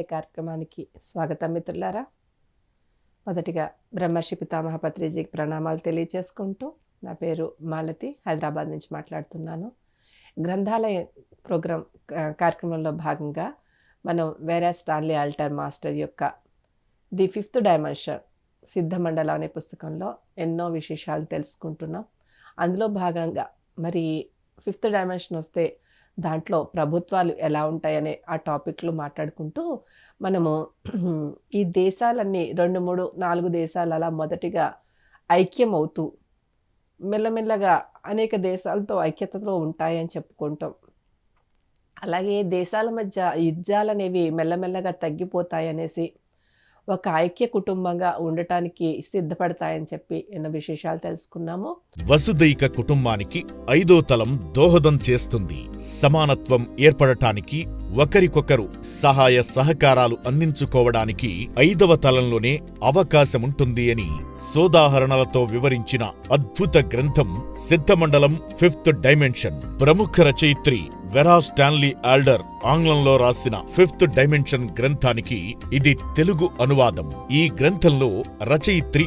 అధ్యాయ కార్యక్రమానికి స్వాగతం మిత్రులారా. మొదటిగా బ్రహ్మర్షి పితామహ పత్రిజీకి ప్రణామాలు తెలియచేసుకుంటూ నా పేరు మాలతి హైదరాబాద్ నుంచి మాట్లాడుతున్నాను. గ్రంథాలయ ప్రోగ్రాం కార్యక్రమంలో భాగంగా మనం వేరే స్టాన్లీ ఆల్టర్ మాస్టర్ యొక్క ది ఫిఫ్త్ డైమెన్షన్ సిద్ధమండలం అనే పుస్తకంలో ఎన్నో విశేషాలు తెలుసుకుంటున్నాం. అందులో భాగంగా మరి ఫిఫ్త్ డైమెన్షన్ వస్తే దాంట్లో ప్రభుత్వాలు ఎలా ఉంటాయనే ఆ టాపిక్లు మాట్లాడుకుంటూ మనము ఈ దేశాలన్నీ రెండు మూడు నాలుగు దేశాలు అలా మొదటిగా ఐక్యం అవుతూ మెల్లమెల్లగా అనేక దేశాలతో ఐక్యతతో ఉంటాయని చెప్పుకుంటాం. అలాగే దేశాల మధ్య యుద్ధాలు అనేవి మెల్లమెల్లగా తగ్గిపోతాయనేసి ఒక ఐక్య కుటుంబంగా ఉండటానికి సిద్ధపడతాయని చెప్పి ఎన్నో విశేషాలు తెలుసుకున్నాము. వసుదైక కుటుంబానికి ఐదో తలం దోహదం చేస్తుంది. సమానత్వం ఏర్పడటానికి ఒకరికొకరు సహాయ సహకారాలు అందించుకోవడానికి ఐదవ తలంలోనే అవకాశముంటుంది అని సోదాహరణలతో వివరించిన అద్భుత గ్రంథం సిద్ధమండలం ఫిఫ్త్ డైమెన్షన్. ప్రముఖ రచయిత్రి వెరా స్టాన్లీ ఆల్డర్ ఆంగ్లంలో రాసిన ఫిఫ్త్ డైమెన్షన్ గ్రంథానికి ఇది తెలుగు అనువాదం. ఈ గ్రంథంలో రచయిత్రి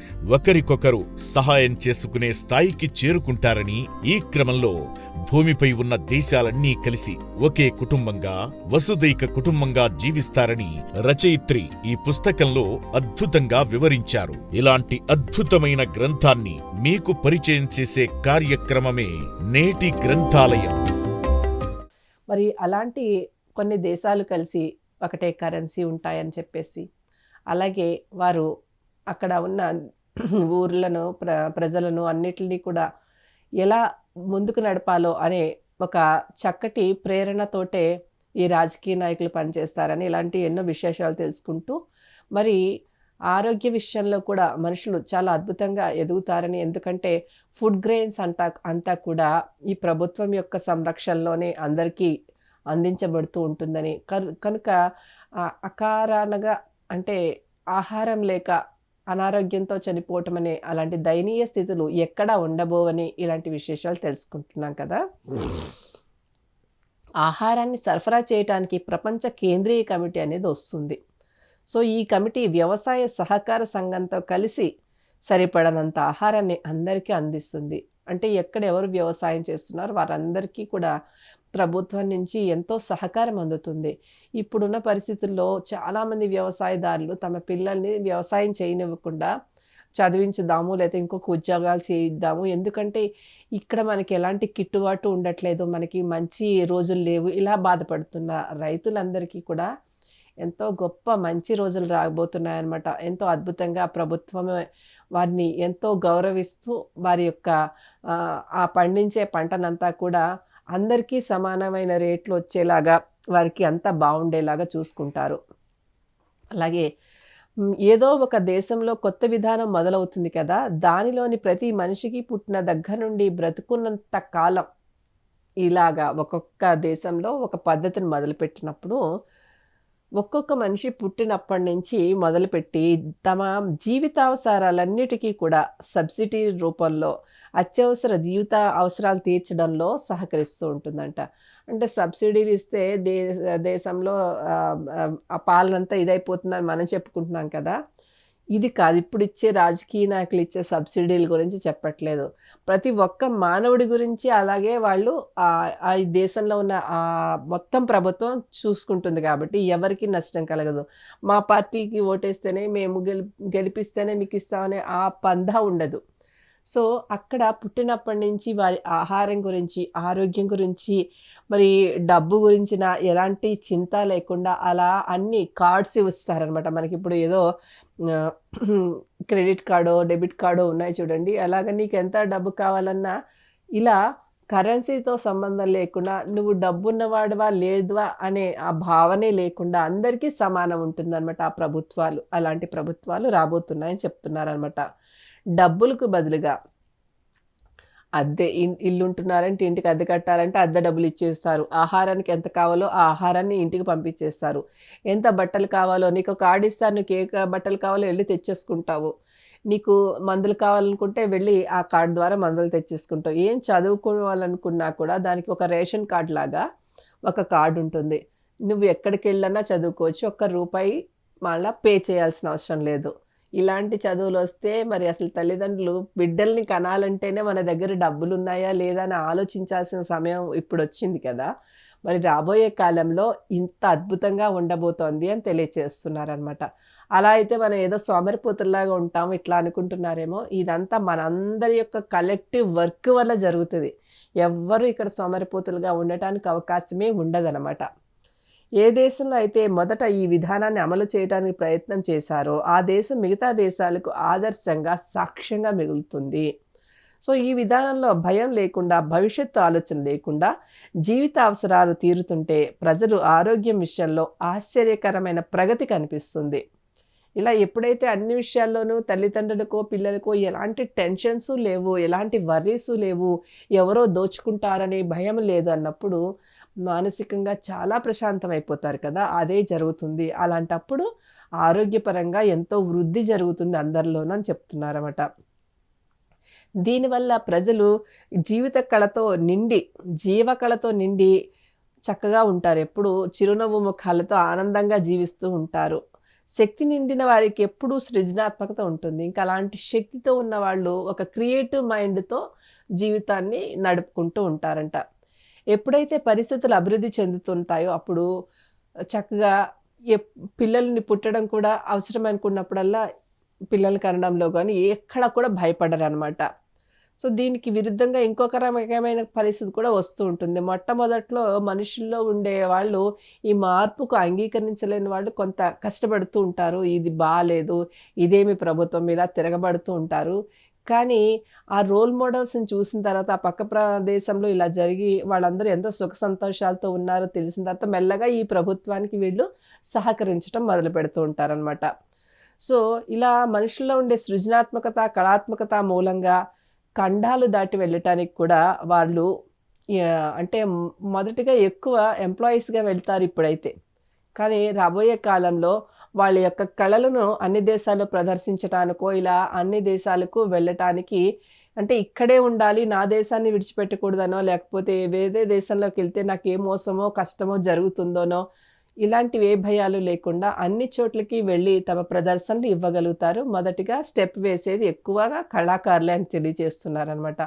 ఒకరికొకరు సహాయం చేసుకునే స్థాయికి చేరుకుంటారని ఈ క్రమంలో భూమిపై ఉన్న దేశాలన్నీ కలిసి ఒకే కుటుంబంగా వసుదైక కుటుంబంగా జీవిస్తారని రచయిత్రి ఈ పుస్తకంలో అద్భుతంగా వివరించారు. ఇలాంటి అద్భుతమైన గ్రంథాన్ని మీకు పరిచయం చేసే కార్యక్రమమే నేటి గ్రంథాలయం. మరి అలాంటి కొన్ని దేశాలు కలిసి ఒకటే కరెన్సీ ఉంటాయని చెప్పేసి అలాగే వారు అక్కడ ఉన్న ఊర్లను ప్ర ప్రజలను అన్నిటినీ కూడా ఎలా ముందుకు నడపాలో అనే ఒక చక్కటి ప్రేరణతోటే ఈ రాజకీయ నాయకులు పనిచేస్తారని ఇలాంటి ఎన్నో విశేషాలు తెలుసుకుంటూ మరి ఆరోగ్య విషయంలో కూడా మనుషులు చాలా అద్భుతంగా ఎదుగుతారని ఎందుకంటే ఫుడ్ గ్రెయిన్స్ అంటా అంతా కూడా ఈ ప్రభుత్వం యొక్క సంరక్షణలోనే అందరికీ అందించబడుతూ ఉంటుందని. కను- కనుక అకారణగా అంటే ఆహారం లేక అనారోగ్యంతో చనిపోవటం అనే అలాంటి దయనీయ స్థితులు ఎక్కడా ఉండబోవని ఇలాంటి విశేషాలు తెలుసుకుంటున్నాం కదా. ఆహారాన్ని సరఫరా చేయడానికి ప్రపంచ కేంద్రీయ కమిటీ అనేది వస్తుంది. సో ఈ కమిటీ వ్యవసాయ సహకార సంఘంతో కలిసి సరిపడనంత ఆహారాన్ని అందరికీ అందిస్తుంది. అంటే ఎక్కడ ఎవరు వ్యవసాయం చేస్తున్నారో వారందరికీ కూడా ప్రభుత్వం నుంచి ఎంతో సహకారం అందుతుంది. ఇప్పుడున్న పరిస్థితుల్లో చాలామంది వ్యవసాయదారులు తమ పిల్లల్ని వ్యవసాయం చేయనివ్వకుండా చదివించుదాము లేదా ఇంకొక ఉద్యోగాలు చేయిద్దాము. ఎందుకంటే ఇక్కడ మనకి ఎలాంటి కిట్టుబాటు ఉండట్లేదు. మనకి మంచి రోజులు లేవు. ఇలా బాధపడుతున్న రైతులందరికీ కూడా ఎంతో గొప్ప మంచి రోజులు రాబోతున్నాయన్నమాట. ఎంతో అద్భుతంగా ప్రభుత్వమే వారిని ఎంతో గౌరవిస్తూ వారి యొక్క ఆ, ఆ పండించే పంటనంతా కూడా అందరికీ సమానమైన రేట్లు వచ్చేలాగా వారికి అంతా బాగుండేలాగా చూసుకుంటారు. అలాగే ఏదో ఒక దేశంలో కొత్త విధానం మొదలవుతుంది కదా దానిలోని ప్రతి మనిషికి పుట్టిన దగ్గర నుండి బ్రతుకున్నంత కాలం ఇలాగా ఒక్కొక్క దేశంలో ఒక పద్ధతిని మొదలుపెట్టినప్పుడు ఒక్కొక్క మనిషి పుట్టినప్పటి నుంచి మొదలుపెట్టి తమ జీవితావసరాలన్నిటికీ కూడా సబ్సిడీ రూపంలో అత్యవసర జీవిత అవసరాలు తీర్చడంలో సహకరిస్తూ ఉంటుందంట. అంటే సబ్సిడీలు ఇస్తే దే దేశంలో ఆ, పాలనంతా ఇదైపోతుందని మనం చెప్పుకుంటున్నాం కదా. ఇది కాదు. ఇప్పుడు ఇచ్చే రాజకీయ నాయకులు ఇచ్చే సబ్సిడీల గురించి చెప్పట్లేదు. ప్రతి ఒక్క మానవుడి గురించి అలాగే వాళ్ళు ఆ దేశంలో ఉన్న ఆ మొత్తం ప్రభుత్వం చూసుకుంటుంది కాబట్టి ఎవరికి నష్టం కలగదు. మా పార్టీకి ఓటేస్తేనే మేము గెలి గెలిపిస్తేనే మీకు ఇస్తామనే ఆ పందా ఉండదు. సో అక్కడ పుట్టినప్పటి నుంచి వారి ఆహారం గురించి ఆరోగ్యం గురించి మరి డబ్బు గురించిన ఎలాంటి చింత లేకుండా అలా అన్ని కార్డ్స్ ఇస్తారనమాట మనకి ఇప్పుడు ఏదో క్రెడిట్ కార్డో డెబిట్ కార్డో ఉన్నాయి చూడండి. అలాగ నీకు ఎంత డబ్బు కావాలన్నా ఇలా కరెన్సీతో సంబంధం లేకుండా నువ్వు డబ్బున్నవాడివా లేదువా అనే ఆ భావనే లేకుండా అందరికీ సమానం ఉంటుందన్నమాట ఆ ప్రభుత్వాలు. అలాంటి ప్రభుత్వాలు రాబోతున్నాయని చెప్తున్నారనమాట డబ్బులకు బదులుగా అద్దె ఇన్- ఇల్లు ఉంటున్నారంటే ఇంటికి అద్దె కట్టాలంటే అద్దె డబ్బులు ఇచ్చేస్తారు. ఆహారానికి ఎంత కావాలో ఆ ఆహారాన్ని ఇంటికి పంపించేస్తారు. ఎంత బట్టలు కావాలో నీకు కార్డు ఇస్తారు నీకు ఏ బట్టలు కావాలో వెళ్ళి తెచ్చేసుకుంటావు. నీకు మందులు కావాలనుకుంటే వెళ్ళి ఆ కార్డు ద్వారా మందులు తెచ్చేసుకుంటావు. ఏం చదువుకోవాలనుకున్నా కూడా దానికి ఒక రేషన్ కార్డు లాగా ఒక కార్డు ఉంటుంది. నువ్వు ఎక్కడికి వెళ్ళన్నా చదువుకోవచ్చు. ఒక్క రూపాయి మళ్ళీ పే చేయాల్సిన అవసరం లేదు. ఇలాంటి చదువులు వస్తే మరి అసలు తల్లిదండ్రులు బిడ్డల్ని కనాలంటేనే మన దగ్గర డబ్బులు ఉన్నాయా లేదా అని ఆలోచించాల్సిన సమయం ఇప్పుడు వచ్చింది కదా. మరి రాబోయే కాలంలో ఇంత అద్భుతంగా ఉండబోతోంది అని తెలియచేస్తున్నారనమాట అలా అయితే మనం ఏదో సోమరిపోతుల్లాగా ఉంటాం ఇట్లా అనుకుంటున్నారేమో. ఇదంతా మనందరి యొక్క కలెక్టివ్ వర్క్ వల్ల జరుగుతుంది. ఎవ్వరు ఇక్కడ సోమరిపోతులుగా ఉండటానికి అవకాశమే ఉండదనమాట ఏ దేశంలో అయితే మొదట ఈ విధానాన్ని అమలు చేయడానికి ప్రయత్నం చేశారో ఆ దేశం మిగతా దేశాలకు ఆదర్శంగా సాక్ష్యంగా మిగులుతుంది. సో ఈ విధానంలో భయం లేకుండా భవిష్యత్తు ఆలోచన లేకుండా జీవిత అవసరాలు తీరుతుంటే ప్రజలు ఆరోగ్యం విషయంలో ఆశ్చర్యకరమైన ప్రగతి కనిపిస్తుంది. ఇలా ఎప్పుడైతే అన్ని విషయాల్లోనూ తల్లిదండ్రులకో పిల్లలకో ఎలాంటి టెన్షన్స్ లేవు ఎలాంటి వర్రీస్ లేవు ఎవరో దోచుకుంటారనే భయం లేదు అన్నప్పుడు మానసికంగా చాలా ప్రశాంతం అయిపోతారు కదా అదే జరుగుతుంది. అలాంటప్పుడు ఆరోగ్యపరంగా ఎంతో వృద్ధి జరుగుతుంది అందరిలోనూ అని చెప్తున్నారన్నమాట. దీనివల్ల ప్రజలు జీవిత కళతో నిండి జీవకళతో నిండి చక్కగా ఉంటారు. ఎప్పుడు చిరునవ్వు ముఖాలతో ఆనందంగా జీవిస్తూ ఉంటారు. శక్తి నిండిన వారికి ఎప్పుడూ సృజనాత్మకత ఉంటుంది. ఇంకా అలాంటి శక్తితో ఉన్న వాళ్ళు ఒక క్రియేటివ్ మైండ్తో జీవితాన్ని నడుపుకుంటూ ఉంటారంట. ఎప్పుడైతే పరిస్థితులు అభివృద్ధి చెందుతుంటాయో అప్పుడు చక్కగా పిల్లల్ని పుట్టడం కూడా అవసరం అనుకున్నప్పుడల్లా పిల్లలు కనడంలో కానీ ఎక్కడ కూడా భయపడరు అనమాట సో దీనికి విరుద్ధంగా ఇంకొక రకమైన పరిస్థితి కూడా వస్తూ ఉంటుంది. మొట్టమొదట్లో మనుషుల్లో ఉండే వాళ్ళు ఈ మార్పుకు అంగీకరించలేని వాళ్ళు కొంత కష్టపడుతూ ఉంటారు. ఇది బాగాలేదు ఇదేమి ప్రభుత్వం మీద తిరగబడుతూ ఉంటారు. కానీ ఆ రోల్ మోడల్స్ని చూసిన తర్వాత ఆ పక్క ప్రదేశంలో ఇలా జరిగి వాళ్ళందరూ ఎంత సుఖ సంతోషాలతో ఉన్నారో తెలిసిన తర్వాత మెల్లగా ఈ ప్రభుత్వానికి వీళ్ళు సహకరించడం మొదలు పెడుతూ ఉంటారనమాట సో ఇలా మనుషుల్లో ఉండే సృజనాత్మకత కళాత్మకత మూలంగా ఖండాలు దాటి వెళ్ళటానికి కూడా వాళ్ళు అంటే మొదటిగా ఎక్కువ ఎంప్లాయీస్గా వెళ్తారు ఇప్పుడైతే. కానీ రాబోయే కాలంలో వాళ్ళ యొక్క కళలను అన్ని దేశాల్లో ప్రదర్శించటానికో ఇలా అన్ని దేశాలకు వెళ్ళటానికి అంటే ఇక్కడే ఉండాలి నా దేశాన్ని విడిచిపెట్టకూడదనో లేకపోతే వేరే దేశంలోకి వెళ్తే నాకు ఏ మోసమో కష్టమో జరుగుతుందోనో ఇలాంటివి ఏ భయాలు లేకుండా అన్ని చోట్లకి వెళ్ళి తమ ప్రదర్శనలు ఇవ్వగలుగుతారు. మొదటిగా స్టెప్ వేసేది ఎక్కువగా కళాకారులే అని తెలియజేస్తున్నారనమాట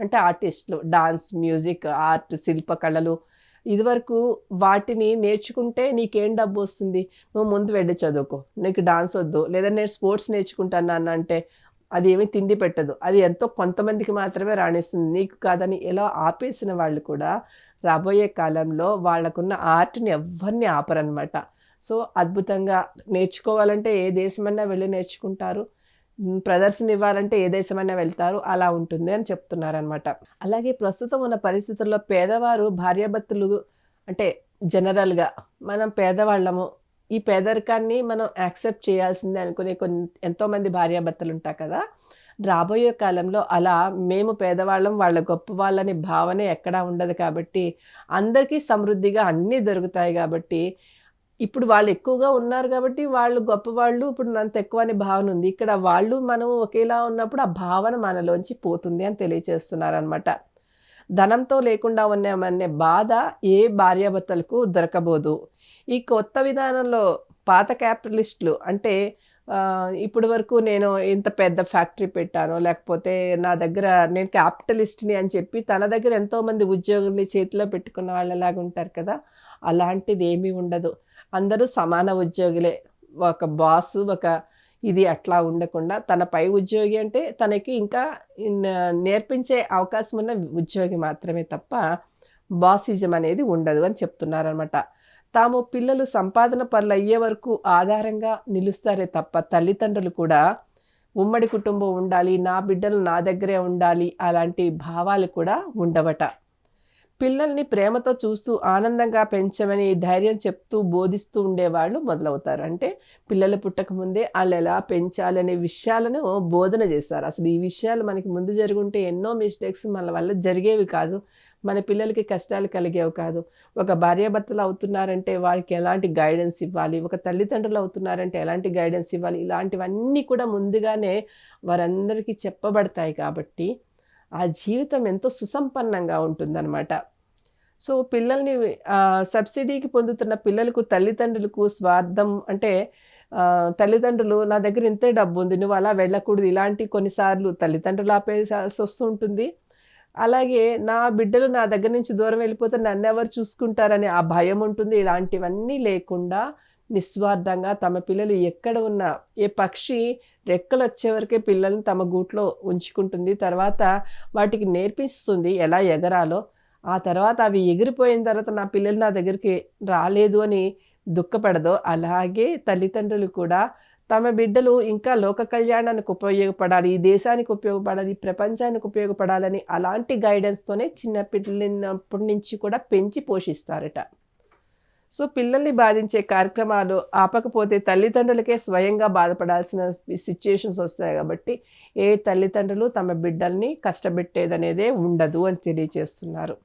అంటే ఆర్టిస్టులు డాన్స్ మ్యూజిక్ ఆర్ట్ శిల్పకళలు ఇదివరకు వాటిని నేర్చుకుంటే నీకేం డబ్బు వస్తుంది? నువ్వు ముందు వెళ్ళి చదువుకో. నీకు డాన్స్ వద్దు. లేదా నేను స్పోర్ట్స్ నేర్చుకుంటాను నాన్న అంటే అది ఏమీ తిండి పెట్టదు. అది ఎంతో కొంతమందికి మాత్రమే రాణిస్తుంది. నీకు కాదని ఎలా ఆపేసిన వాళ్ళు కూడా రాబోయే కాలంలో వాళ్ళకున్న ఆర్ట్ని ఎవరిని ఆపరనమాట సో అద్భుతంగా నేర్చుకోవాలంటే ఏ దేశమైనా వెళ్ళి నేర్చుకుంటారు. ప్రదర్శన ఇవ్వాలంటే ఏ దేశమైనా వెళ్తారు అలా ఉంటుంది అని చెప్తున్నారనమాట అలాగే ప్రస్తుతం ఉన్న పరిస్థితుల్లో పేదవారు భార్యాభర్తలు అంటే జనరల్గా మనం పేదవాళ్ళము ఈ పేదరికాన్ని మనం యాక్సెప్ట్ చేయాల్సిందే అనుకునే కొన్ని ఎంతోమంది భార్యాభర్తలు ఉంటారు కదా రాబోయే కాలంలో అలా మేము పేదవాళ్ళం వాళ్ళ గొప్ప వాళ్ళని భావనే ఎక్కడా ఉండదు కాబట్టి అందరికీ సమృద్ధిగా అన్నీ దొరుకుతాయి కాబట్టి ఇప్పుడు వాళ్ళు ఎక్కువగా ఉన్నారు కాబట్టి వాళ్ళు గొప్పవాళ్ళు. ఇప్పుడు అంత ఎక్కువ అనే భావన ఉంది. ఇక్కడ వాళ్ళు మనం ఒకేలా ఉన్నప్పుడు ఆ భావన మనలోంచి పోతుంది అని తెలియచేస్తున్నారనమాట ధనంతో లేకుండా ఉన్నామనే బాధ ఏ భార్యాభర్తలకు దొరకబోదు. ఈ కొత్త విధానంలో పాత క్యాపిటలిస్టులు అంటే ఇప్పటి వరకు నేను ఇంత పెద్ద ఫ్యాక్టరీ పెట్టాను లేకపోతే నా దగ్గర నేను క్యాపిటలిస్ట్ని అని చెప్పి తన దగ్గర ఎంతోమంది ఉద్యోగుల్ని చేతిలో పెట్టుకున్న వాళ్ళలాగా ఉంటారు కదా అలాంటిది ఏమీ ఉండదు. అందరూ సమాన ఉద్యోగులే. ఒక బాస్ ఒక ఇది అట్లా ఉండకుండా తన పై ఉద్యోగి అంటే తనకి ఇంకా నేర్పించే అవకాశం ఉన్న ఉద్యోగి మాత్రమే తప్ప బాసిజం అనేది ఉండదు అని చెప్తున్నారనమాట తాము పిల్లలు సంపాదన పనులు అయ్యే వరకు ఆధారంగా నిలుస్తారే తప్ప తల్లిదండ్రులు కూడా ఉమ్మడి కుటుంబం ఉండాలి నా బిడ్డలు నా దగ్గరే ఉండాలి అలాంటి భావాలు కూడా ఉండవట. పిల్లల్ని ప్రేమతో చూస్తూ ఆనందంగా పెంచమని ధైర్యం చెప్తూ బోధిస్తూ ఉండేవాళ్ళు మొదలవుతారు. అంటే పిల్లలు పుట్టకముందే వాళ్ళు ఎలా పెంచాలనే విషయాలను బోధన చేస్తారు. అసలు ఈ విషయాలు మనకి ముందు జరుగుంటే ఎన్నో మిస్టేక్స్ మన వల్ల జరిగేవి కాదు. మన పిల్లలకి కష్టాలు కలిగేవి కాదు. ఒక భార్యాభర్తలు అవుతున్నారంటే వారికి ఎలాంటి గైడెన్స్ ఇవ్వాలి? ఒక తల్లిదండ్రులు అవుతున్నారంటే ఎలాంటి గైడెన్స్ ఇవ్వాలి? ఇలాంటివన్నీ కూడా ముందుగానే వారందరికీ చెప్పబడతాయి కాబట్టి ఆ జీవితం ఎంతో సుసంపన్నంగా ఉంటుందన్నమాట. సో పిల్లల్ని సబ్సిడీకి పొందుతున్న పిల్లలకు తల్లిదండ్రులకు స్వార్థం అంటే తల్లిదండ్రులు నా దగ్గర ఇంతే డబ్బు ఉంది నువ్వు అలా వెళ్ళకూడదు. ఇలాంటి కొన్నిసార్లు తల్లిదండ్రులు ఆపేసాల్సి వస్తుంటుంది. అలాగే నా బిడ్డలు నా దగ్గర నుంచి దూరం వెళ్ళిపోతే నన్ను ఎవరు చూసుకుంటారని ఆ భయం ఉంటుంది. ఇలాంటివన్నీ లేకుండా నిస్వార్థంగా తమ పిల్లలు ఎక్కడ ఉన్నా ఏ పక్షి రెక్కలు వచ్చే వరకే పిల్లల్ని తమ గూట్లో ఉంచుకుంటుంది. తర్వాత వాటికి నేర్పిస్తుంది. ఎలా ఎగరాలో ఆ తర్వాత అవి ఎగిరిపోయిన తర్వాత నా పిల్లలు నా దగ్గరికి రాలేదు అని దుఃఖపడదో అలాగే తల్లిదండ్రులు కూడా తమ బిడ్డలు ఇంకా లోక కళ్యాణానికి ఉపయోగపడాలి ఈ దేశానికి ఉపయోగపడాలి ఈ ప్రపంచానికి ఉపయోగపడాలని అలాంటి గైడెన్స్తోనే చిన్న పిల్లలప్పటి నుంచి కూడా పెంచి పోషిస్తారట. సో పిల్లల్ని బాధించే కార్యక్రమాలు ఆపకపోతే తల్లిదండ్రులకే స్వయంగా బాధపడాల్సిన సిచ్యుయేషన్స్ వస్తాయి కాబట్టి ఏ తల్లిదండ్రులు తమ బిడ్డల్ని కష్టపెట్టేదనేదే ఉండదు అని తెలియజేస్తున్నారు.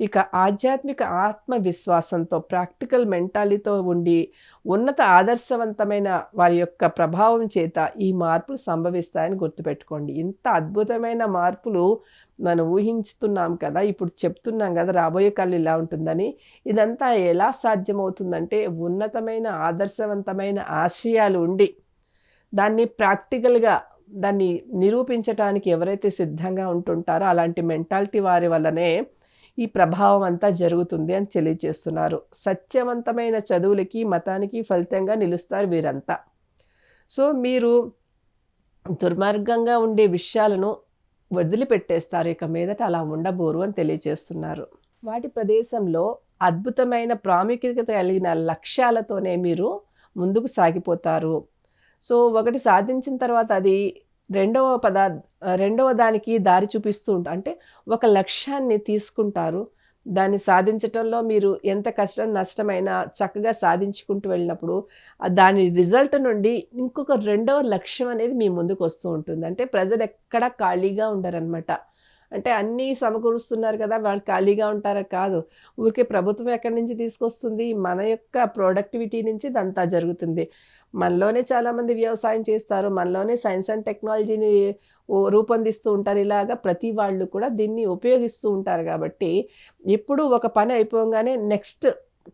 ఇక ఆధ్యాత్మిక ఆత్మవిశ్వాసంతో ప్రాక్టికల్ మెంటాలిటీతో ఉండి ఉన్నత ఆదర్శవంతమైన వారి యొక్క ప్రభావం చేత ఈ మార్పులు సంభవిస్తాయని గుర్తుపెట్టుకోండి. ఇంత అద్భుతమైన మార్పులు మనం ఊహించుతున్నాం కదా ఇప్పుడు చెప్తున్నాం కదా రాబోయే కాలం ఇలా ఉంటుందని. ఇదంతా ఎలా సాధ్యమవుతుందంటే ఉన్నతమైన ఆదర్శవంతమైన ఆశయాలు ఉండి దాన్ని ప్రాక్టికల్గా దాన్ని నిరూపించడానికి ఎవరైతే సిద్ధంగా ఉంటుంటారో అలాంటి మెంటాలిటీ వారి వల్లనే ఈ ప్రభావం అంతా జరుగుతుంది అని తెలియజేస్తున్నారు. సత్యవంతమైన చదువులకి మతానికి ఫలితంగా నిలుస్తారు వీరంతా. సో మీరు దుర్మార్గంగా ఉండే విషయాలను వదిలిపెట్టేస్తారు. ఇక మీదట అలా ఉండబోరు అని తెలియజేస్తున్నారు. వాటి ప్రదేశంలో అద్భుతమైన ప్రాముఖ్యత కలిగిన లక్ష్యాలతోనే మీరు ముందుకు సాగిపోతారు. సో ఒకటి సాధించిన తర్వాత అది రెండవ పదా రెండవ దానికి దారి చూపిస్తూ ఉంటారు అంటే ఒక లక్ష్యాన్ని తీసుకుంటారు. దాన్ని సాధించటంలో మీరు ఎంత కష్టం నష్టమైనా చక్కగా సాధించుకుంటూ వెళ్ళినప్పుడు దాని రిజల్ట్ నుండి ఇంకొక రెండవ లక్ష్యం అనేది మీ ముందుకు వస్తూ ఉంటుంది. అంటే ప్రజలు ఎక్కడా ఖాళీగా ఉండరనమాట అంటే అన్నీ సమకూరుస్తున్నారు కదా వాళ్ళు ఖాళీగా ఉంటారా? కాదు. ఊరికే ప్రభుత్వం ఎక్కడి నుంచి తీసుకొస్తుంది? మన యొక్క ప్రొడక్టివిటీ నుంచి ఇదంతా జరుగుతుంది. మనలోనే చాలామంది వ్యవసాయం చేస్తారు. మనలోనే సైన్స్ అండ్ టెక్నాలజీని రూపొందిస్తూ ఉంటారు. ఇలాగా ప్రతి వాళ్ళు కూడా దీన్ని ఉపయోగిస్తూ ఉంటారు కాబట్టి ఎప్పుడు ఒక పని అయిపోగానే నెక్స్ట్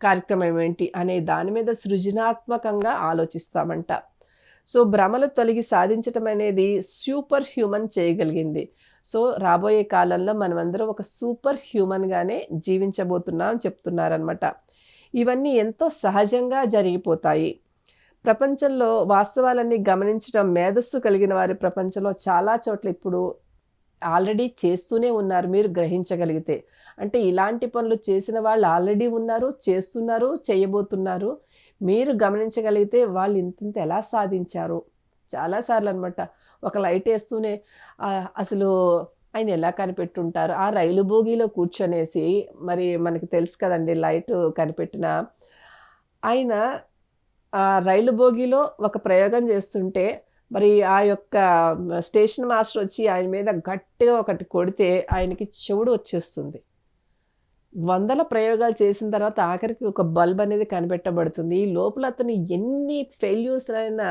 కార్యక్రమం ఏంటి అనే దాని మీద సృజనాత్మకంగా ఆలోచిస్తామంట. సో భ్రమలు తొలగి సాధించటం అనేది సూపర్ హ్యూమన్ చేయగలిగింది. సో రాబోయే కాలంలో మనమందరం ఒక సూపర్ హ్యూమన్గానే జీవించబోతున్నాం చెప్తున్నారనమాట ఇవన్నీ ఎంతో సహజంగా జరిగిపోతాయి. ప్రపంచంలో వాస్తవాలన్నీ గమనించడం మేధస్సు కలిగిన వారి ప్రపంచంలో చాలా చోట్ల ఇప్పుడు ఆల్రెడీ చేస్తూనే ఉన్నారు మీరు గ్రహించగలిగితే. అంటే ఇలాంటి పనులు చేసిన వాళ్ళు ఆల్రెడీ ఉన్నారు చేస్తున్నారు చేయబోతున్నారు. మీరు గమనించగలిగితే వాళ్ళు ఇంత ఎలా సాధించారు? చాలాసార్లు అనమాట ఒక లైట్ వేస్తూనే అసలు ఆయన ఎలా కనిపెట్టుంటారు? ఆ రైలు బోగీలో కూర్చొనేసి మరి మనకి తెలుసు కదండి లైట్ కనిపెట్టిన ఆయన ఆ రైలు బోగీలో ఒక ప్రయోగం చేస్తుంటే మరి ఆ యొక్క స్టేషన్ మాస్టర్ వచ్చి ఆయన మీద గట్టిగా ఒకటి కొడితే ఆయనకి చెవుడు వచ్చేస్తుంది. వందల ప్రయోగాలు చేసిన తర్వాత ఆఖరికి ఒక బల్బ్ అనేది కనిపెట్టబడుతుంది. ఈ లోపల అతను ఎన్ని ఫెయిల్యూర్స్ అయినా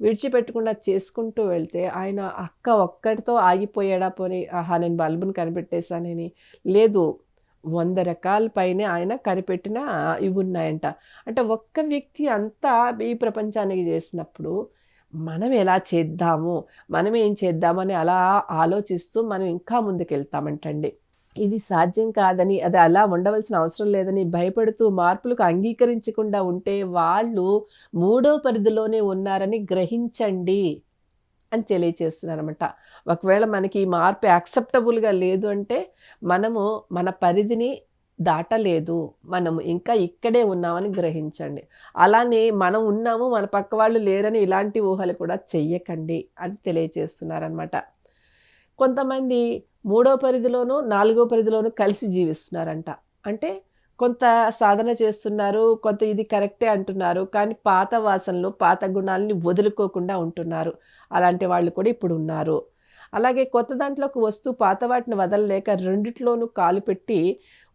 విడిచిపెట్టకుండా చేసుకుంటూ వెళ్తే ఆయన అక్క ఒక్కడితో ఆగిపోయాడా పోనీ? ఆహా నేను బల్బుని కనిపెట్టేశానని. లేదు వంద రకాల పైనే ఆయన కనిపెట్టిన ఇవి ఉన్నాయంట. అంటే ఒక్క వ్యక్తి అంతా ఈ ప్రపంచానికి చేసినప్పుడు మనం ఎలా చేద్దాము? మనం ఏం చేద్దామని అలా ఆలోచిస్తూ మనం ఇంకా ముందుకెళ్తామంటండి. ఇది సాధ్యం కాదని అది అలా ఉండవలసిన అవసరం లేదని భయపడుతూ మార్పులకు అంగీకరించకుండా ఉంటే వాళ్ళు మూడో పరిధిలోనే ఉన్నారని గ్రహించండి అని తెలియచేస్తున్నారన్నమాట. ఒకవేళ మనకి ఈ మార్పు యాక్సెప్టబుల్గా లేదు అంటే మనము మన పరిధిని దాటలేదు మనము ఇంకా ఇక్కడే ఉన్నామని గ్రహించండి. అలానే మనం ఉన్నాము మన పక్క వాళ్ళు లేరని ఇలాంటి ఊహలు కూడా చెయ్యకండి అని తెలియచేస్తున్నారనమాట కొంతమంది మూడో పరిధిలోనూ నాలుగో పరిధిలోనూ కలిసి జీవిస్తున్నారంట. అంటే కొంత సాధన చేస్తున్నారు కొంత ఇది కరెక్టే అంటున్నారు కానీ పాత వాసనలు పాత గుణాలని వదులుకోకుండా ఉంటున్నారు. అలాంటి వాళ్ళు కూడా ఇప్పుడు ఉన్నారు. అలాగే కొత్త దాంట్లోకి వస్తూ పాత వాటిని వదలలేక రెండిట్లోనూ కాలు పెట్టి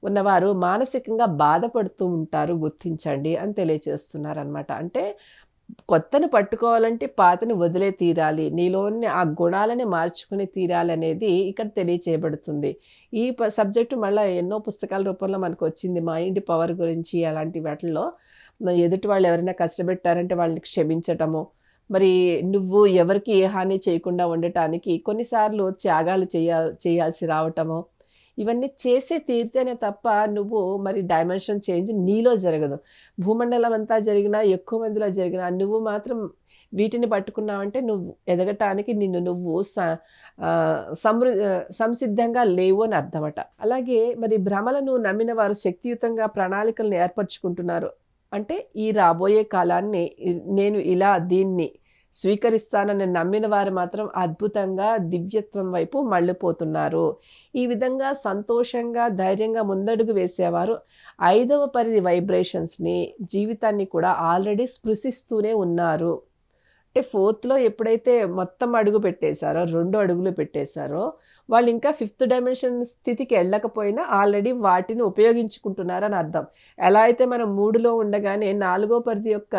ఉన్నవారు మానసికంగా బాధపడుతూ ఉంటారు గుర్తించండి అని తెలియచేస్తున్నారు అనమాట అంటే కొత్తను పట్టుకోవాలంటే పాతని వదిలే తీరాలి. నీలోని ఆ గుణాలని మార్చుకుని తీరాలి అనేది ఇక్కడ తెలియచేయబడుతుంది. ఈ ప సబ్జెక్టు మళ్ళీ ఎన్నో పుస్తకాల రూపంలో మనకు వచ్చింది. మైండ్ పవర్ గురించి అలాంటి వాటిల్లో. ఎదుటి వాళ్ళు ఎవరైనా కష్టపెట్టారంటే వాళ్ళని క్షమించటము. మరి నువ్వు ఎవరికి ఏ హాని చేయకుండా ఉండటానికి కొన్నిసార్లు త్యాగాలు చేయ చేయాల్సి రావటము. ఇవన్నీ చేసే తీరితేనే తప్ప నువ్వు మరి డైమెన్షన్ చేంజ్ నీలో జరగదు. భూమండలం అంతా జరిగినా ఎక్కువ మందిలో జరిగినా నువ్వు మాత్రం వీటిని పట్టుకున్నావంటే నువ్వు ఎదగటానికి నిన్ను నువ్వు స సమృ సంసిద్ధంగా లేవు అని అర్థమట. అలాగే మరి భ్రమలను నమ్మిన వారు శక్తియుతంగా ప్రణాళికలను ఏర్పరచుకుంటున్నారు. అంటే ఈ రాబోయే కాలాన్ని నేను ఇలా దీన్ని స్వీకరిస్తానని నమ్మిన వారు మాత్రం అద్భుతంగా దివ్యత్వం వైపు మళ్ళీపోతున్నారు. ఈ విధంగా సంతోషంగా ధైర్యంగా ముందడుగు వేసేవారు ఐదవ పరిధి వైబ్రేషన్స్ని జీవితాన్ని కూడా ఆల్రెడీ స్పృశిస్తూనే ఉన్నారు. అంటే ఫోర్త్లో ఎప్పుడైతే మొత్తం అడుగు పెట్టేశారో రెండు అడుగులు పెట్టేశారో వాళ్ళు ఇంకా ఫిఫ్త్ డైమెన్షన్ స్థితికి వెళ్ళకపోయినా ఆల్రెడీ వాటిని ఉపయోగించుకుంటున్నారని అర్థం. ఎలా అయితే మనం మూడులో ఉండగానే నాలుగో పరిధి యొక్క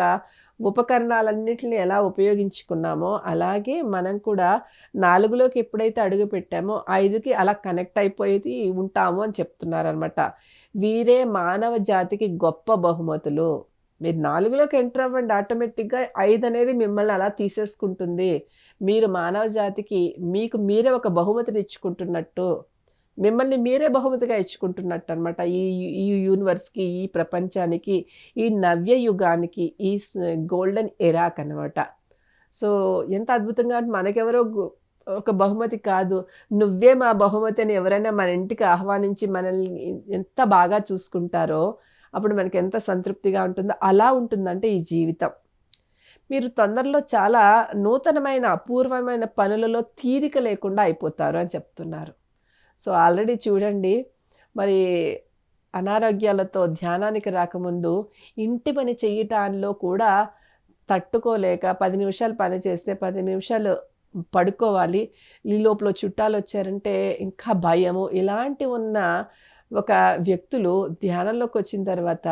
ఉపకరణాలన్నింటిని ఎలా ఉపయోగించుకున్నామో అలాగే మనం కూడా నాలుగులోకి ఎప్పుడైతే అడుగు పెట్టామో ఐదుకి అలా కనెక్ట్ అయిపోయి ఉంటాము అని చెప్తున్నారనమాట వీరే మానవ జాతికి గొప్ప బహుమతులు. మీరు నాలుగులోకి ఎంటర్ అవ్వండి ఆటోమేటిక్గా ఐదు అనేది మిమ్మల్ని అలా తీసేసుకుంటుంది. మీరు మానవ జాతికి మీకు మీరే ఒక బహుమతిని ఇచ్చుకుంటున్నట్టు మిమ్మల్ని మీరే బహుమతిగా ఇచ్చుకుంటున్నట్టు అనమాట ఈ ఈ యూనివర్స్కి ఈ ప్రపంచానికి ఈ నవ్య యుగానికి ఈ గోల్డెన్ ఎరాక్ అనమాట సో ఎంత అద్భుతంగా అంటే మనకెవరో ఒక బహుమతి కాదు. నువ్వే మా బహుమతి అని ఎవరైనా మన ఇంటికి ఆహ్వానించి మనల్ని ఎంత బాగా చూసుకుంటారో అప్పుడు మనకి ఎంత సంతృప్తిగా ఉంటుందో అలా ఉంటుందంటే ఈ జీవితం. మీరు తొందరలో చాలా నూతనమైన అపూర్వమైన పనులలో తీరిక లేకుండా అయిపోతారు అని చెప్తున్నారు. సో ఆల్రెడీ చూడండి మరి అనారోగ్యాలతో ధ్యానానికి రాకముందు ఇంటి పని చేయటాల్లో కూడా తట్టుకోలేక పది నిమిషాలు పని చేస్తే పది నిమిషాలు పడుకోవాలి. ఈ లోపల చుట్టాలు వచ్చారంటే ఇంకా భయము. ఇలాంటి ఉన్న ఒక వ్యక్తులు ధ్యానంలోకి వచ్చిన తర్వాత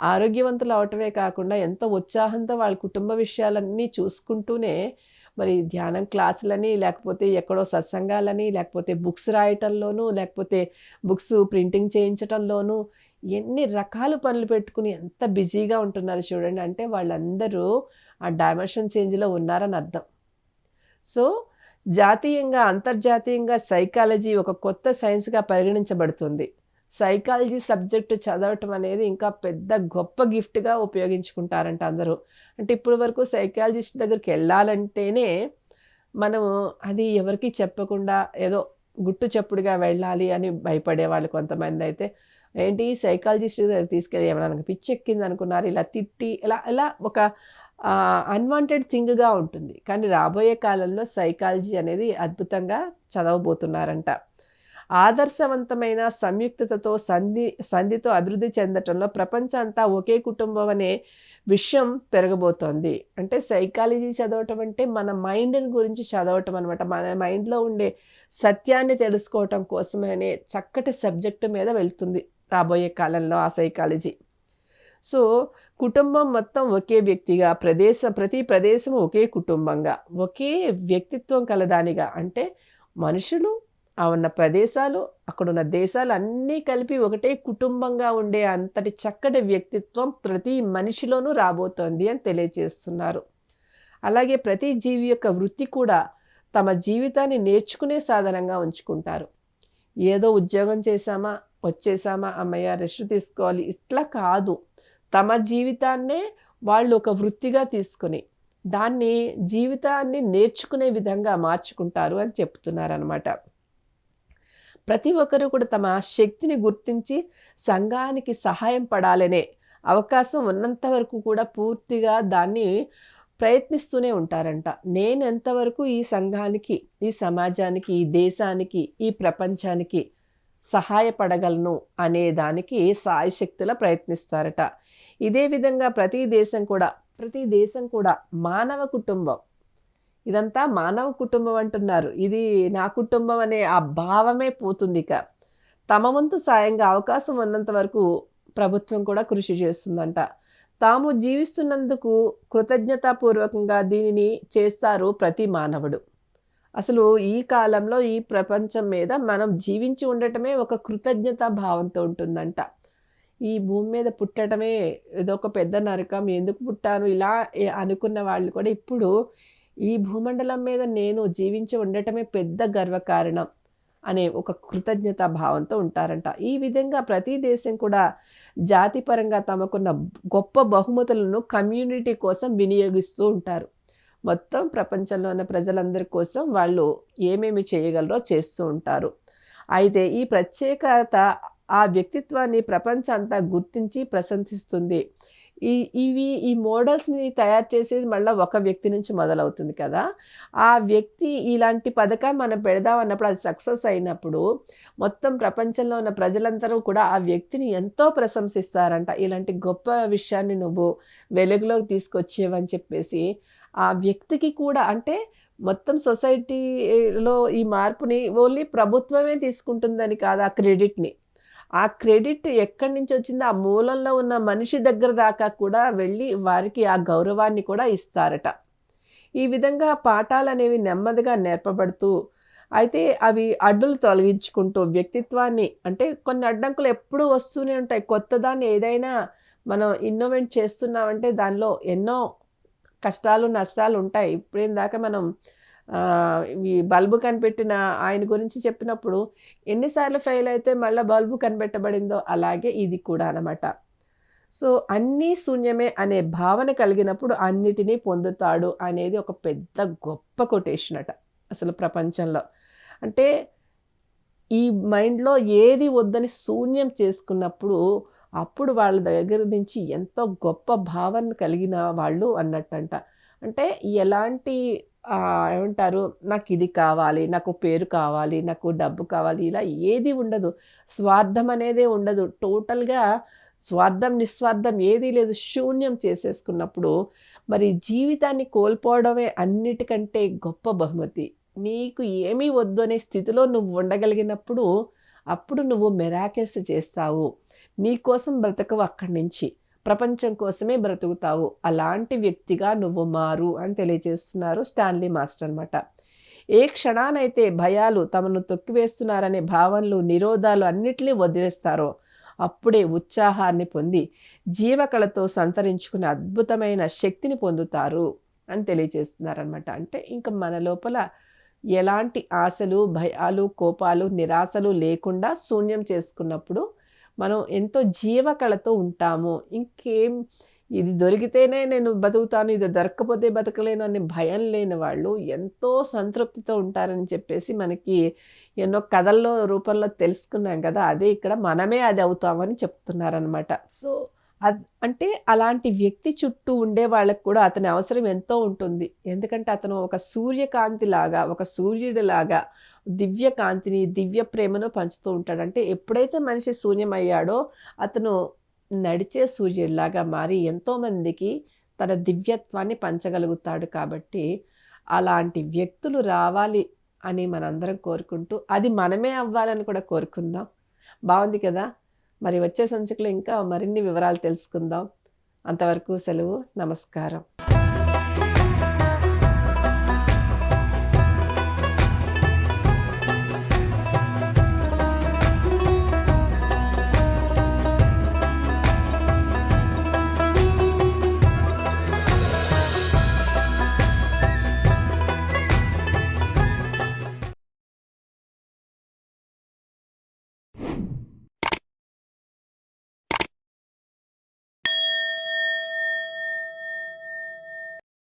ఆరోగ్యవంతులు అవటమే కాకుండా ఎంతో ఉత్సాహంతో వాళ్ళ కుటుంబ విషయాలన్నీ చూసుకుంటూనే మరి ధ్యానం క్లాసులని లేకపోతే ఎక్కడో సత్సంగాలని లేకపోతే బుక్స్ రాయటంలోనూ లేకపోతే బుక్స్ ప్రింటింగ్ చేయించటంలోనూ ఎన్ని రకాల పనులు పెట్టుకుని ఎంత బిజీగా ఉంటున్నారు చూడండి. అంటే వాళ్ళందరూ ఆ డైమెన్షన్ చేంజ్లో ఉన్నారని అర్థం. సో జాతీయంగా అంతర్జాతీయంగా సైకాలజీ ఒక కొత్త సైన్స్గా పరిగణించబడుతుంది. సైకాలజీ సబ్జెక్టు చదవటం అనేది ఇంకా పెద్ద గొప్ప గిఫ్ట్గా ఉపయోగించుకుంటారంట అందరూ. అంటే ఇప్పటి వరకు సైకాలజిస్ట్ దగ్గరికి వెళ్ళాలంటేనే మనము అది ఎవరికి చెప్పకుండా ఏదో గుట్టు చప్పుడుగా వెళ్ళాలి అని భయపడేవాళ్ళు కొంతమంది అయితే ఏంటి సైకాలజిస్ట్ దగ్గర తీసుకెళ్ళి ఏమైనా పిచ్చి ఎక్కింది అనుకున్నారు ఇలా తిట్టి ఇలా ఇలా ఒక అన్వాంటెడ్ థింగ్గా ఉంటుంది. కానీ రాబోయే కాలంలో సైకాలజీ అనేది అద్భుతంగా చదవబోతున్నారంట. ఆదర్శవంతమైన సంయుక్తతతో సంధి సంధితో అభివృద్ధి చెందటంలో ప్రపంచం అంతా ఒకే కుటుంబం అనే విషయం పెరగబోతోంది. అంటే సైకాలజీ చదవటం అంటే మన మైండ్ని గురించి చదవటం అనమాట మన మైండ్లో ఉండే సత్యాన్ని తెలుసుకోవటం కోసమే అనే చక్కటి సబ్జెక్టు మీద వెళ్తుంది రాబోయే కాలంలో ఆ సైకాలజీ సో కుటుంబం మొత్తం ఒకే వ్యక్తిగా ప్రదేశం ప్రతి ప్రదేశం ఒకే కుటుంబంగా ఒకే వ్యక్తిత్వం కలదానిగా. అంటే మనుషులు ఆ ఉన్న ప్రదేశాలు అక్కడున్న దేశాలు అన్నీ కలిపి ఒకటే కుటుంబంగా ఉండే అంతటి చక్కటి వ్యక్తిత్వం ప్రతి మనిషిలోనూ రాబోతోంది అని తెలియజేస్తున్నారు. అలాగే ప్రతి జీవి యొక్క వృత్తి కూడా తమ జీవితాన్ని నేర్చుకునే సాధనంగా ఉంచుకుంటారు. ఏదో ఉద్యోగం చేశామా వచ్చేసామా అమ్మయ్య రెస్ట్ తీసుకోవాలి ఇట్లా కాదు. తమ జీవితాన్నే వాళ్ళు ఒక వృత్తిగా తీసుకుని దాన్ని జీవితాన్ని నేర్చుకునే విధంగా మార్చుకుంటారు అని చెప్తున్నారనమాట ప్రతి ఒక్కరూ కూడా తమ శక్తిని గుర్తించి సంఘానికి సహాయం పడాలనే అవకాశం ఉన్నంత వరకు కూడా పూర్తిగా దాన్ని ప్రయత్నిస్తూనే ఉంటారంట. నేను ఎంతవరకు ఈ సంఘానికి ఈ సమాజానికి ఈ దేశానికి ఈ ప్రపంచానికి సహాయపడగలను అనే దానికి సాయశక్తిలా ప్రయత్నిస్తారట. ఇదే విధంగా ప్రతి దేశం కూడా ప్రతి దేశం కూడా మానవ కుటుంబం. ఇదంతా మానవ కుటుంబం అంటున్నారు. ఇది నా కుటుంబం అనే ఆ భావమే పోతుంది ఇక. తమ వంతు సాయంగా అవకాశం ఉన్నంత వరకు ప్రభుత్వం కూడా కృషి చేస్తుందంట. తాము జీవిస్తున్నందుకు కృతజ్ఞతాపూర్వకంగా దీనిని చేస్తారు ప్రతి మానవుడు. అసలు ఈ కాలంలో ఈ ప్రపంచం మీద మనం జీవించి ఉండటమే ఒక కృతజ్ఞతా భావంతో ఉంటుందంట. ఈ భూమి మీద పుట్టడమే ఏదో ఒక పెద్ద నరకం. ఎందుకు పుట్టాను? ఇలా అనుకున్న వాళ్ళు కూడా ఇప్పుడు ఈ భూమండలం మీద నేను జీవించి ఉండటమే పెద్ద గర్వకారణం అనే ఒక కృతజ్ఞతా భావంతో ఉంటారంట. ఈ విధంగా ప్రతి దేశం కూడా జాతిపరంగా తమకున్న గొప్ప బహుమతులను కమ్యూనిటీ కోసం వినియోగిస్తూ ఉంటారు. మొత్తం ప్రపంచంలో ఉన్న ప్రజలందరి కోసం వాళ్ళు ఏమేమి చేయగలరో చేస్తూ ఉంటారు. అయితే ఈ ప్రత్యేకత ఆ వ్యక్తిత్వాన్ని ప్రపంచం అంతా గుర్తించి ప్రశంసిస్తుంది. ఈ ఇవి ఈ మోడల్స్ని తయారు చేసేది మళ్ళీ ఒక వ్యక్తి నుంచి మొదలవుతుంది కదా. ఆ వ్యక్తి ఇలాంటి పథకం మనం పెడదాం అన్నప్పుడు అది సక్సెస్ అయినప్పుడు మొత్తం ప్రపంచంలో ఉన్న ప్రజలందరూ కూడా ఆ వ్యక్తిని ఎంతో ప్రశంసిస్తారంట. ఇలాంటి గొప్ప విషయాన్ని నువ్వు వెలుగులోకి తీసుకొచ్చేవని చెప్పేసి ఆ వ్యక్తికి కూడా అంటే మొత్తం సొసైటీలో ఈ మార్పుని ఓన్లీ ప్రభుత్వమే తీసుకుంటుందని కాదు ఆ క్రెడిట్ని. ఆ క్రెడిట్ ఎక్కడి నుంచి వచ్చిందో ఆ మూలంలో ఉన్న మనిషి దగ్గర దాకా కూడా వెళ్ళి వారికి ఆ గౌరవాన్ని కూడా ఇస్తారట. ఈ విధంగా పాఠాలు అనేవి నెమ్మదిగా నేర్పబడుతూ అయితే అవి అడ్డులు తొలగించుకుంటూ వ్యక్తిత్వాన్ని అంటే కొన్ని అడ్డంకులు ఎప్పుడూ వస్తూనే ఉంటాయి. కొత్తదాన్ని ఏదైనా మనం ఇన్నోవేట్ చేస్తున్నామంటే దానిలో ఎన్నో కష్టాలు నష్టాలు ఉంటాయి. ఇప్పుడేం దాకా మనం ఈ బల్బు కనిపెట్టిన ఆయన గురించి చెప్పినప్పుడు ఎన్నిసార్లు ఫెయిల్ అయితే మళ్ళీ బల్బు కనిపెట్టబడిందో అలాగే ఇది కూడా అనమాట సో అన్నీ శూన్యమే అనే భావన కలిగినప్పుడు అన్నిటినీ పొందుతాడు అనేది ఒక పెద్ద గొప్ప కొటేషన్ అట అసలు ప్రపంచంలో. అంటే ఈ మైండ్లో ఏది వద్దని శూన్యం చేసుకున్నప్పుడు అప్పుడు వాళ్ళ దగ్గర నుంచి ఎంతో గొప్ప భావన కలిగిన వాళ్ళు అన్నట్టంట. అంటే ఎలాంటి ఏమంటారు? నాకు ఇది కావాలి నాకు పేరు కావాలి నాకు డబ్బు కావాలి ఇలా ఏది ఉండదు. స్వార్థం అనేదే ఉండదు. టోటల్గా స్వార్థం నిస్వార్థం ఏదీ లేదు. శూన్యం చేసేసుకున్నప్పుడు మరి జీవితాన్ని కోల్పోవడమే అన్నిటికంటే గొప్ప బహుమతి. నీకు ఏమీ వద్దు అనే స్థితిలో నువ్వు ఉండగలిగినప్పుడు అప్పుడు నువ్వు మెరాకిల్స్ చేస్తావు. నీ కోసం బ్రతకవు అక్కడి నుంచి. ప్రపంచం కోసమే బ్రతుకుతావు. అలాంటి వ్యక్తిగా నువ్వు మారు అని తెలియజేస్తున్నారు స్టాన్లీ మాస్టర్ అనమాట ఏ క్షణానైతే భయాలు తమను తొక్కివేస్తున్నారనే భావనలు నిరోధాలు అన్నిటినీ వదిలేస్తారో అప్పుడే ఉత్సాహాన్ని పొంది జీవకళతో సంతరించుకునే అద్భుతమైన శక్తిని పొందుతారు అని తెలియజేస్తున్నారనమాట అంటే ఇంకా మన లోపల ఎలాంటి ఆశలు భయాలు కోపాలు నిరాశలు లేకుండా శూన్యం చేసుకున్నప్పుడు మనం ఎంతో జీవకళతో ఉంటాము. ఇంకేం ఇది దొరికితేనే నేను బతుకుతాను ఇది దొరకకపోతే బతకలేను అనే భయం లేని వాళ్ళు ఎంతో సంతృప్తితో ఉంటారని చెప్పేసి మనకి ఎన్నో కథల్లో రూపంలో తెలుసుకున్నాం కదా అదే ఇక్కడ మనమే అది అవుతామని చెప్తున్నారనమాట సో అంటే అలాంటి వ్యక్తి చుట్టూ ఉండే వాళ్ళకి కూడా అతని అవసరం ఎంతో ఉంటుంది. ఎందుకంటే అతను ఒక సూర్యకాంతి లాగా ఒక సూర్యుడిలాగా దివ్య కాంతిని దివ్య ప్రేమను పంచుతూ ఉంటాడు. అంటే ఎప్పుడైతే మనిషి శూన్యమయ్యాడో అతను నడిచే సూర్యుడిలాగా మారి ఎంతోమందికి తన దివ్యత్వాన్ని పంచగలుగుతాడు కాబట్టి అలాంటి వ్యక్తులు రావాలి అని మనందరం కోరుకుంటూ అది మనమే అవ్వాలని కూడా కోరుకుందాం. బాగుంది కదా? మరి వచ్చే సంచికలో ఇంకా మరిన్ని వివరాలు తెలుసుకుందాం. అంతవరకు సెలవు నమస్కారం.